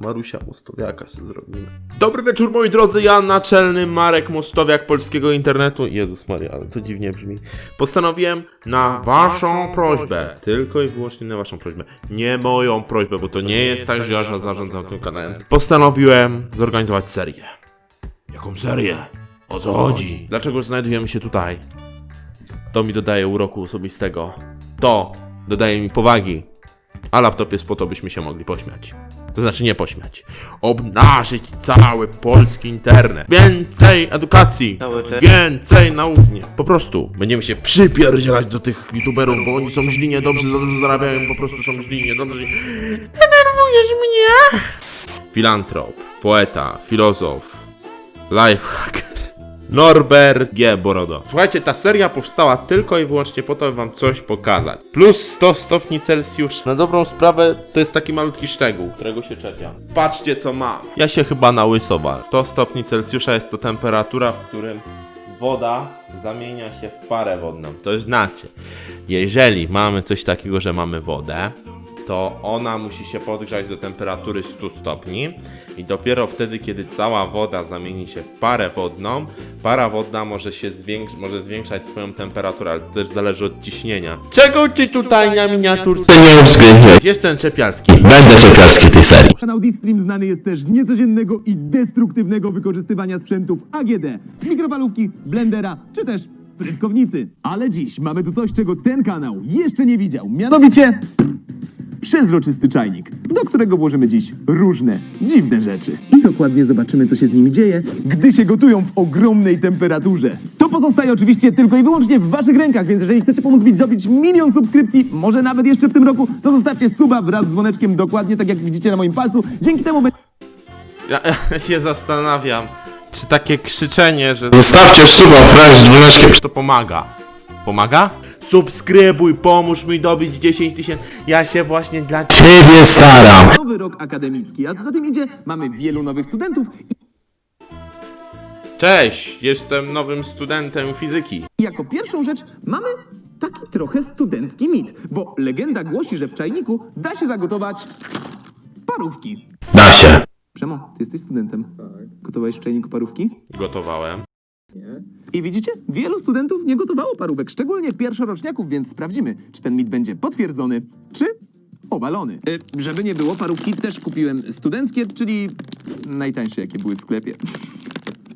Marusia Mostowiaka sobie zrobimy. Dobry wieczór moi drodzy, ja naczelny Marek Mostowiak polskiego internetu. Jezus Maria, ale to dziwnie brzmi. Postanowiłem na waszą prośbę, tylko i wyłącznie na waszą prośbę, nie moją prośbę, bo to nie jest tak, że ja zarządzam tym kanałem. Postanowiłem zorganizować serię. Jaką serię? O co chodzi? Dlaczego znajdujemy się tutaj? To mi dodaje uroku osobistego. To dodaje mi powagi. A laptop jest po to, byśmy się mogli pośmiać. To znaczy nie pośmiać. Obnażyć cały polski internet. Więcej edukacji. Więcej nauki. Po prostu będziemy się przypierdzielać do tych youtuberów, bo oni są źli, niedobrzy, za dużo zarabiają, po prostu są źli, niedobrzy. Denerwujesz mnie! Filantrop, poeta, filozof, lifehacker. Norbert G. Borodo. Słuchajcie, ta seria powstała tylko i wyłącznie po to, by wam coś pokazać. Plus 100 stopni Celsjusza. Na dobrą sprawę to jest taki malutki szczegół, którego się czepia. Patrzcie co mam. Ja się chyba nałysowałem. 100 stopni Celsjusza jest to temperatura, w którym woda zamienia się w parę wodną. To już znacie. Jeżeli mamy coś takiego, że mamy wodę, to ona musi się podgrzać do temperatury 100 stopni i dopiero wtedy, kiedy cała woda zamieni się w parę wodną, para wodna może się może zwiększać swoją temperaturę, ale to też zależy od ciśnienia. Czego ty tutaj na miniaturce nie uwzględniać. Jest ten czepialski. Będę czepialski w tej serii. Kanał D-Stream znany jest też z niecodziennego i destruktywnego wykorzystywania sprzętów AGD, mikrofalówki, blendera czy też prytkownicy. Ale dziś mamy tu coś, czego ten kanał jeszcze nie widział, mianowicie przezroczysty czajnik, do którego włożymy dziś różne dziwne rzeczy. I dokładnie zobaczymy, co się z nimi dzieje, gdy się gotują w ogromnej temperaturze. To pozostaje oczywiście tylko i wyłącznie w waszych rękach, więc jeżeli chcecie pomóc mi dobić milion subskrypcji, może nawet jeszcze w tym roku, to zostawcie suba wraz z dzwoneczkiem dokładnie tak jak widzicie na moim palcu. Dzięki temu będzie Ja, ja się zastanawiam, czy takie krzyczenie, że Zostawcie suba wraz z dzwoneczkiem. to pomaga. Pomaga? Subskrybuj, pomóż mi dobić 10 tysięcy. Ja się właśnie dla Ciebie staram. nowy rok akademicki, a co za tym idzie, mamy wielu nowych studentów Cześć, jestem nowym studentem fizyki. i jako pierwszą rzecz mamy taki trochę studencki mit, bo legenda głosi, że w czajniku da się zagotować parówki. Da się. Przemo, ty jesteś studentem. Tak. Gotowałeś w czajniku parówki? Gotowałem. I widzicie, wielu studentów nie gotowało parówek, szczególnie pierwszoroczniaków, więc sprawdzimy, czy ten mit będzie potwierdzony, czy obalony. Y, żeby nie było, parówki też kupiłem studenckie, czyli najtańsze, jakie były w sklepie.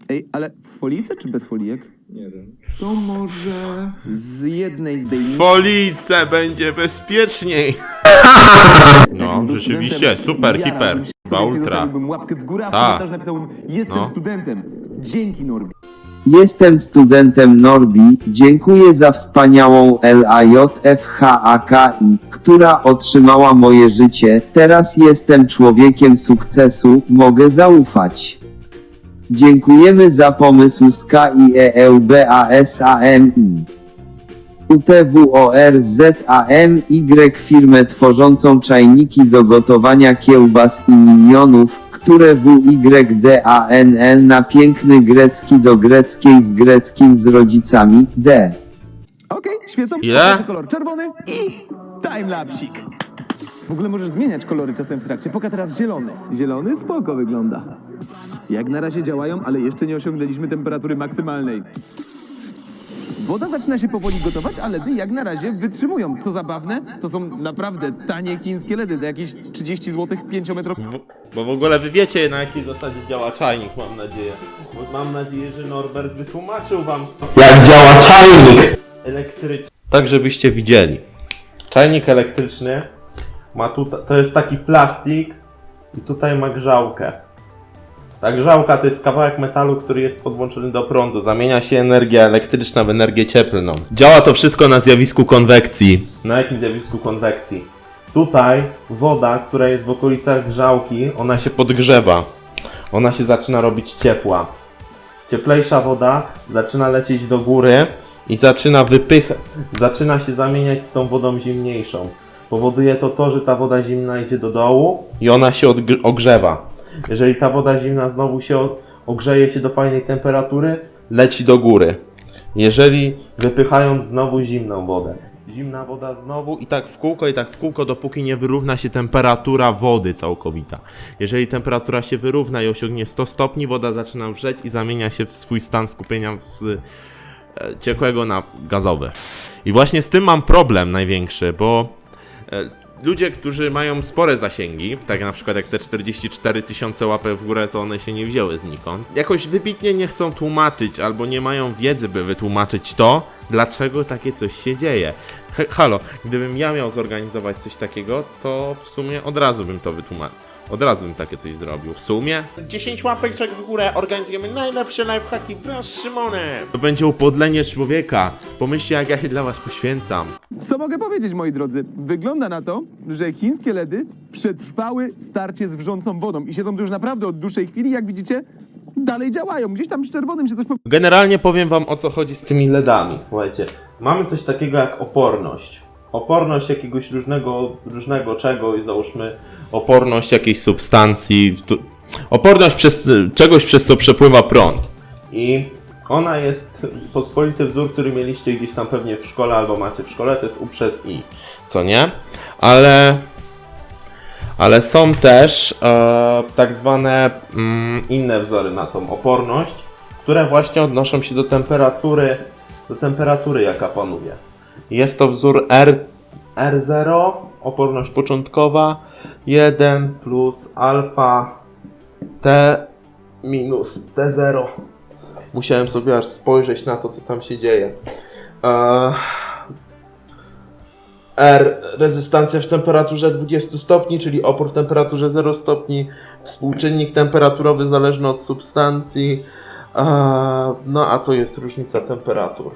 Ej, ale w folice czy bez folijek? Nie wiem. To może z jednej zdejmij. W Folice będzie bezpieczniej. No, rzeczywiście, super, hiper. ultra. Zostawiłbym łapkę w górę, a w Tak. komentarzu napisałbym, jestem No. studentem. Dzięki, Norbi. Jestem studentem Norbi, dziękuję za wspaniałą LAJFHAKI, która otrzymała moje życie, teraz jestem człowiekiem sukcesu, mogę zaufać. Dziękujemy za pomysł z KIEEUBASAMI. UTWORZAMY firmę tworzącą czajniki do gotowania kiełbas i minionów, które WYDANN na piękny grecki do greckiej z greckim z rodzicami D. Okej, świecą. Ile? Kolor czerwony i timelapsik. W ogóle możesz zmieniać kolory czasem w trakcie. Poka teraz zielony. Zielony spoko wygląda. Jak na razie działają, ale jeszcze nie osiągnęliśmy temperatury maksymalnej. Woda zaczyna się powoli gotować, a ledy jak na razie wytrzymują. Co zabawne, to są naprawdę tanie chińskie ledy, za jakieś 30 zł 5-metrowe. W- Bo w ogóle wy wiecie na jakiej zasadzie działa czajnik, mam nadzieję. Bo mam nadzieję, że Norbert wytłumaczył wam Jak działa czajnik. elektryczny. Tak, żebyście widzieli. Czajnik elektryczny ma tutaj, to jest taki plastik i tutaj ma grzałkę. Ta grzałka to jest kawałek metalu, który jest podłączony do prądu. Zamienia się energia elektryczna w energię cieplną. Działa to wszystko na zjawisku konwekcji. Na jakim zjawisku konwekcji? Tutaj woda, która jest w okolicach grzałki, ona się podgrzewa. Ona się zaczyna robić ciepła. Cieplejsza woda zaczyna lecieć do góry i zaczyna wypychać, zaczyna się zamieniać z tą wodą zimniejszą. Powoduje to to, że ta woda zimna idzie do dołu i ona się ogrzewa. Jeżeli ta woda zimna znowu się ogrzeje się do fajnej temperatury, leci do góry. Jeżeli wypychając znowu zimną wodę. zimna woda znowu i tak w kółko, i tak w kółko, dopóki nie wyrówna się temperatura wody całkowita. Jeżeli temperatura się wyrówna i osiągnie 100 stopni, woda zaczyna wrzeć i zamienia się w swój stan skupienia z e, ciekłego na gazowy. I właśnie z tym mam problem największy, bo e, ludzie, którzy mają spore zasięgi, tak na przykład jak te 44 tysiące łapek w górę, to one się nie wzięły znikąd, jakoś wybitnie nie chcą tłumaczyć albo nie mają wiedzy, by wytłumaczyć to, dlaczego takie coś się dzieje. He, halo, gdybym ja miał zorganizować coś takiego, to w sumie od razu bym to wytłumaczył. Od razu bym takie coś zrobił. W sumie 10 łapeczek w górę, organizujemy najlepsze lifehacki wraz z Szymonem. To będzie upodlenie człowieka. Pomyślcie, jak ja się dla was poświęcam. Co mogę powiedzieć, moi drodzy? Wygląda na to, że chińskie ledy przetrwały starcie z wrzącą wodą i siedzą tu już naprawdę od dłuższej chwili. Jak widzicie, dalej działają. Gdzieś tam z czerwonym się coś. Generalnie powiem wam o co chodzi z tymi LEDami. Słuchajcie, mamy coś takiego jak oporność. Oporność jakiegoś różnego, różnego czegoś, załóżmy oporność jakiejś substancji, oporność przez, czegoś, przez co przepływa prąd. I ona jest pospolity wzór, który mieliście gdzieś tam pewnie w szkole albo macie w szkole, to jest U przez I, co nie? Ale ale są też e, tak zwane mm, inne wzory na tą oporność, które właśnie odnoszą się do temperatury, do temperatury jaka panuje. Jest to wzór R, R0, oporność początkowa, 1 plus alfa T minus T0. Musiałem sobie aż spojrzeć na to, co tam się dzieje. Eee, R rezystancja w temperaturze 20 stopni, czyli opór w temperaturze 0 stopni, współczynnik temperaturowy zależny od substancji, a, no a to jest różnica temperatur.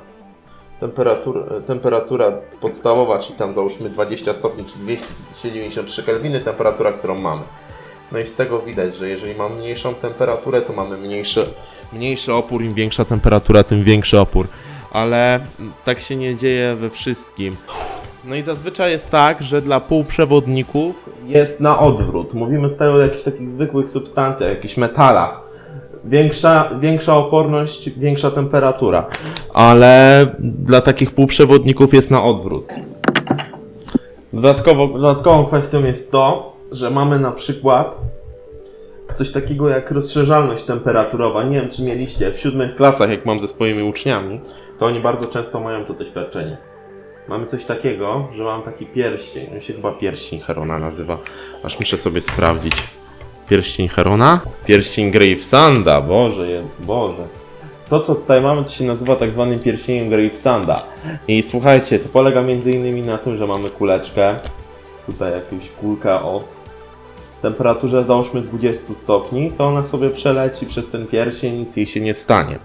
Temperatur, temperatura podstawowa, czyli tam załóżmy 20 stopni, czyli 293 Kelwiny, temperatura, którą mamy. No i z tego widać, że jeżeli mam mniejszą temperaturę, to mamy mniejszy, mniejszy opór, im większa temperatura, tym większy opór. Ale tak się nie dzieje we wszystkim. No i zazwyczaj jest tak, że dla półprzewodników jest na odwrót. Mówimy tutaj o jakichś takich zwykłych substancjach, jakichś metalach. Większa, większa oporność, większa temperatura. Ale dla takich półprzewodników jest na odwrót. Dodatkowo, dodatkową kwestią jest to, że mamy na przykład coś takiego jak rozszerzalność temperaturowa. Nie wiem, czy mieliście w siódmych klasach, jak mam ze swoimi uczniami, to oni bardzo często mają to doświadczenie. Mamy coś takiego, że mam taki pierścień. On się chyba pierścień Herona nazywa. Aż muszę sobie sprawdzić. Pierścień Herona? Pierścień Gravesanda. Boże, je, Boże. To, co tutaj mamy, to się nazywa tak zwanym pierścieniem Gravesanda. I słuchajcie, to polega między innymi na tym, że mamy kuleczkę. Tutaj jakąś kulkę o temperaturze załóżmy 20 stopni, to ona sobie przeleci przez ten pierścień, nic jej się nie stanie.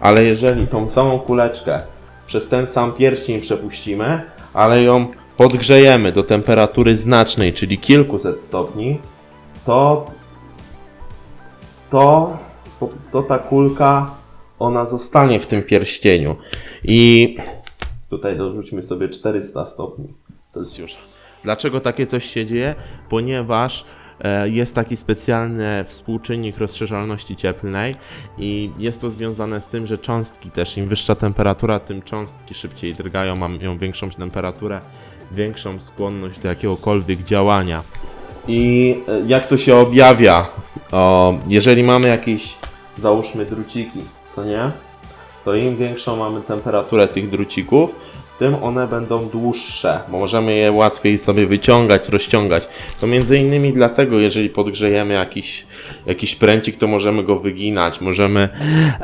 Ale jeżeli tą samą kuleczkę przez ten sam pierścień przepuścimy, ale ją podgrzejemy do temperatury znacznej, czyli kilkuset stopni, to to, to ta kulka ona zostanie w tym pierścieniu. I tutaj dorzućmy sobie 400 stopni. To jest już. Dlaczego takie coś się dzieje? Ponieważ e, jest taki specjalny współczynnik rozszerzalności cieplnej i jest to związane z tym, że cząstki też, im wyższa temperatura, tym cząstki szybciej drgają, mają większą temperaturę, większą skłonność do jakiegokolwiek działania. I e, jak to się objawia? O, jeżeli mamy jakieś, załóżmy, druciki, co nie? To im większą mamy temperaturę tych drucików, tym one będą dłuższe, bo możemy je łatwiej sobie wyciągać, rozciągać. To między innymi dlatego, jeżeli podgrzejemy jakiś, jakiś pręcik, to możemy go wyginać, możemy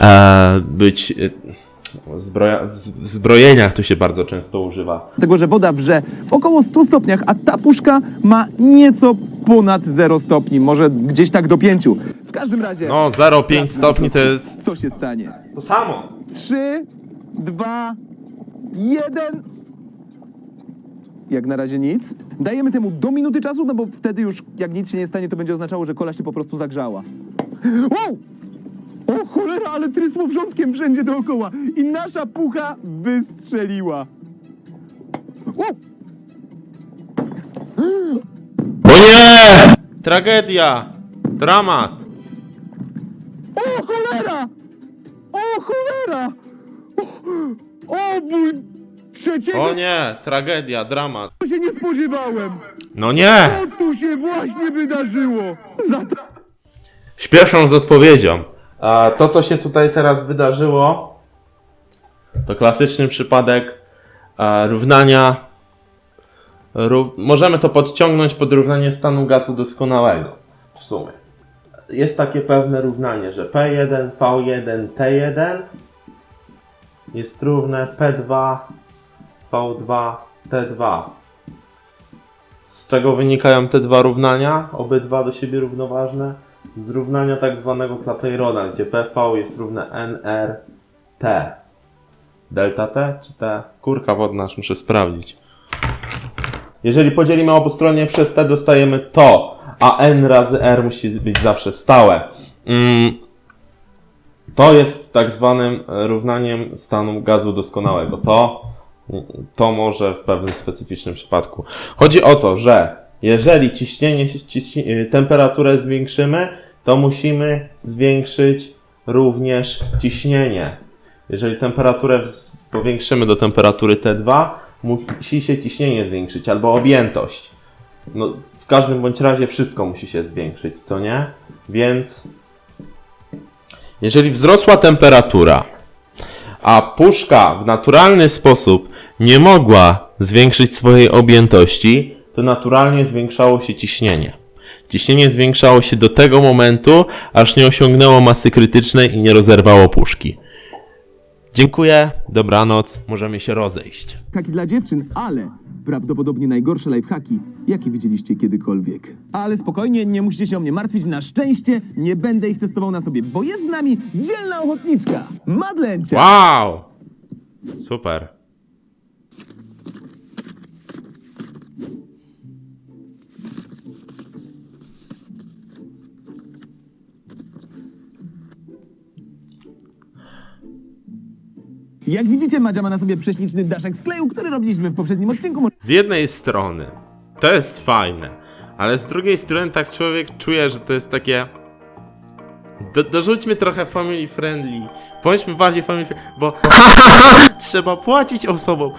e, być... E, zbroja, w zbrojeniach to się bardzo często używa. Tego, że woda wrze w około 100 stopniach, a ta puszka ma nieco ponad 0 stopni, może gdzieś tak do 5. W każdym razie... No, 0,5 stopni to jest Co się stanie? to samo. 3, 2, 1. Jak na razie nic. Dajemy temu do minuty czasu, no bo wtedy już jak nic się nie stanie, to będzie oznaczało, że kola się po prostu zagrzała. Wow! O cholera, ale trysło wrzątkiem wszędzie dookoła i nasza pucha wystrzeliła. Wow! O nie! Tragedia! Dramat! O cholera! O cholera! O, o mój Trzeciego O nie, tragedia, dramat. się nie spodziewałem! No nie! Co tu się właśnie wydarzyło? Za to... Śpieszą z odpowiedzią. A to, co się tutaj teraz wydarzyło, to klasyczny przypadek równania. Ró, możemy to podciągnąć pod równanie stanu gazu doskonałego. W sumie. Jest takie pewne równanie, że P1, V1, T1 jest równe P2, V2, T2. Z czego wynikają te dwa równania? Obydwa do siebie równoważne. Z równania tak zwanego Clapeyrona, gdzie PV jest równe NRT. Delta T czy T? Kurka wodna, aż muszę sprawdzić. Jeżeli podzielimy obustronnie przez T, dostajemy to, a N razy R musi być zawsze stałe. Mm. To jest tak zwanym równaniem stanu gazu doskonałego. To, to może w pewnym specyficznym przypadku. Chodzi o to, że jeżeli ciśnienie, ciśnie, temperaturę zwiększymy, to musimy zwiększyć również ciśnienie. Jeżeli temperaturę powiększymy do temperatury T2, musi się ciśnienie zwiększyć albo objętość. No, w każdym bądź razie wszystko musi się zwiększyć, co nie? Więc jeżeli wzrosła temperatura, a puszka w naturalny sposób nie mogła zwiększyć swojej objętości, to naturalnie zwiększało się ciśnienie. Ciśnienie zwiększało się do tego momentu, aż nie osiągnęło masy krytycznej i nie rozerwało puszki. Dziękuję, dobranoc, możemy się rozejść. Haki dla dziewczyn, ale prawdopodobnie najgorsze lifehacki, jakie widzieliście kiedykolwiek. Ale spokojnie, nie musicie się o mnie martwić. Na szczęście nie będę ich testował na sobie, bo jest z nami dzielna ochotniczka, Madlencia. Wow! Super. Jak widzicie, Madzia ma na sobie prześliczny daszek z kleju, który robiliśmy w poprzednim odcinku. Z jednej strony to jest fajne, ale z drugiej strony tak człowiek czuje, że to jest takie. Do, dorzućmy trochę family friendly. Bądźmy bardziej family friendly, bo trzeba płacić osobom.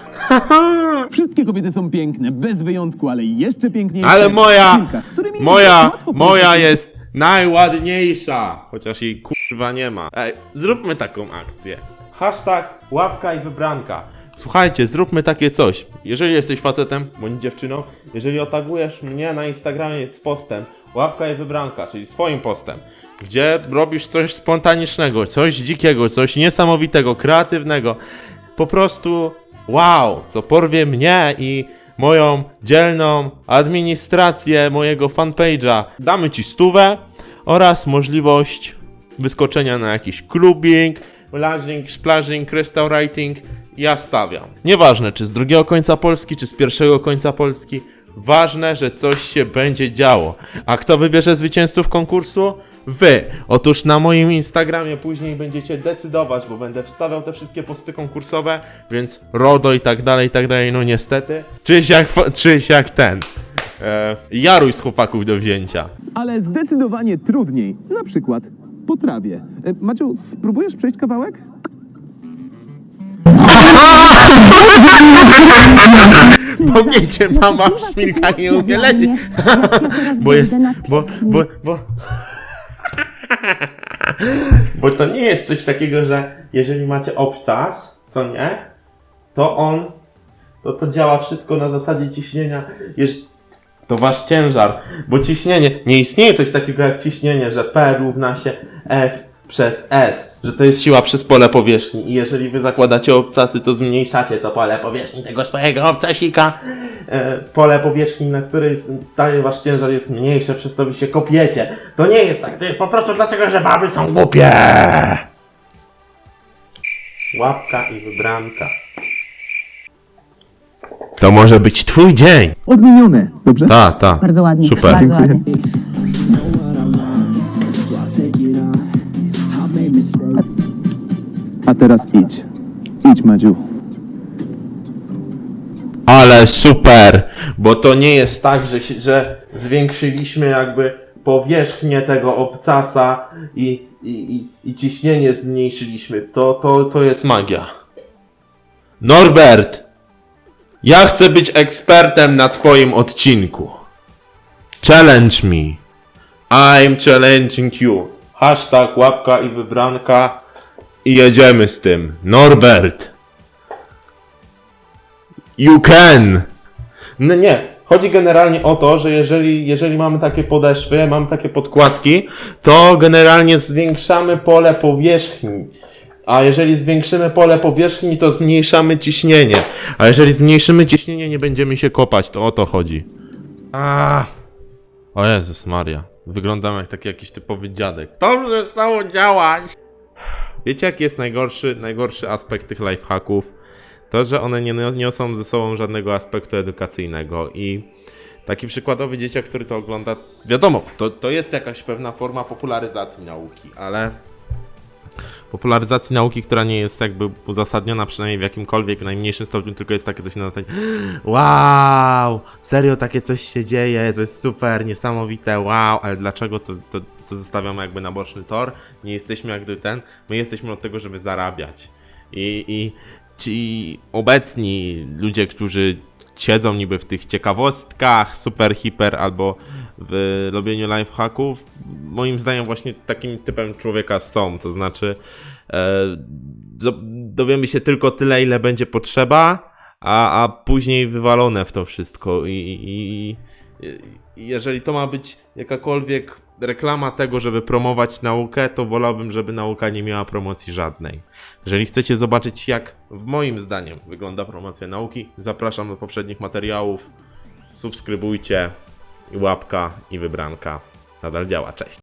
Wszystkie kobiety są piękne, bez wyjątku, ale jeszcze piękniejsze. Ale moja, kilka, którymi moja, łatwo moja jest najładniejsza. Chociaż jej kurwa nie ma. Ej, zróbmy taką akcję. Hashtag łapka i wybranka. Słuchajcie, zróbmy takie coś. Jeżeli jesteś facetem bądź dziewczyną, jeżeli otagujesz mnie na Instagramie z postem łapka i wybranka, czyli swoim postem, gdzie robisz coś spontanicznego, coś dzikiego, coś niesamowitego, kreatywnego, po prostu wow, co porwie mnie i moją dzielną administrację mojego fanpage'a. Damy ci stówę oraz możliwość wyskoczenia na jakiś clubbing, lodging, splashing, restaurating. Ja stawiam. Nieważne, czy z drugiego końca Polski, czy z pierwszego końca Polski. Ważne, że coś się będzie działo. A kto wybierze zwycięzców konkursu? Wy. Otóż na moim Instagramie później będziecie decydować, bo będę wstawiał te wszystkie posty konkursowe, więc RODO i tak dalej, i tak dalej, no niestety. Czyś jak, czyś jak ten. E, jaruj z chłopaków do wzięcia. Ale zdecydowanie trudniej. Na przykład po trawie. E, Maciu, spróbujesz przejść kawałek? Bo wiecie, mama w szpilkach nie umie lecieć. Bo jest, bo, bo, bo... Bo to nie jest coś takiego, że jeżeli macie obcas, co nie, to on, to to działa wszystko na zasadzie ciśnienia, jeż... to wasz ciężar, bo ciśnienie, nie istnieje coś takiego jak ciśnienie, że P równa się F przez S, że to jest siła przez pole powierzchni i jeżeli wy zakładacie obcasy, to zmniejszacie to pole powierzchni tego swojego obcasika. E, pole powierzchni, na której staje wasz ciężar jest mniejsze, przez to wy się kopiecie. To nie jest tak, to jest po prostu dlatego, że baby są głupie. Łapka i wybranka. To może być twój dzień. Odmienione, dobrze? Ta, ta. Bardzo ładnie. Super. Bardzo ładnie. A teraz idź. Idź, Madziu. Ale super! Bo to nie jest tak, że, się- że zwiększyliśmy jakby powierzchnię tego obcasa i, i, i, i ciśnienie zmniejszyliśmy. To, to, to jest magia. Norbert! Ja chcę być ekspertem na twoim odcinku. Challenge me. I'm challenging you. Hashtag łapka i wybranka. I jedziemy z tym. Norbert. You can. No nie. Chodzi generalnie o to, że jeżeli, jeżeli mamy takie podeszwy, mamy takie podkładki, to generalnie zwiększamy pole powierzchni. A jeżeli zwiększymy pole powierzchni, to zmniejszamy ciśnienie. A jeżeli zmniejszymy ciśnienie, nie będziemy się kopać. To o to chodzi. A. O Jezus Maria. Wyglądam jak taki jakiś typowy dziadek. To przestało działać. Wiecie jaki jest najgorszy, najgorszy aspekt tych lifehacków? To, że one nie niosą ze sobą żadnego aspektu edukacyjnego i taki przykładowy dzieciak, który to ogląda, wiadomo, to, to jest jakaś pewna forma popularyzacji nauki, ale popularyzacji nauki, która nie jest jakby uzasadniona przynajmniej w jakimkolwiek najmniejszym stopniu, tylko jest takie coś na zasadzie wow, serio takie coś się dzieje, to jest super, niesamowite, wow, ale dlaczego to, to, to zostawiamy jakby na boczny tor? Nie jesteśmy jakby ten, my jesteśmy od tego, żeby zarabiać. I, i ci obecni ludzie, którzy siedzą niby w tych ciekawostkach, super, hiper albo w robieniu lifehacków, moim zdaniem właśnie takim typem człowieka są, to znaczy e, do- dowiemy się tylko tyle, ile będzie potrzeba, a, a później wywalone w to wszystko i, i, i jeżeli to ma być jakakolwiek reklama tego, żeby promować naukę, to wolałbym, żeby nauka nie miała promocji żadnej. Jeżeli chcecie zobaczyć, jak w moim zdaniem wygląda promocja nauki, zapraszam do poprzednich materiałów. Subskrybujcie i łapka i wybranka nadal działa. Cześć.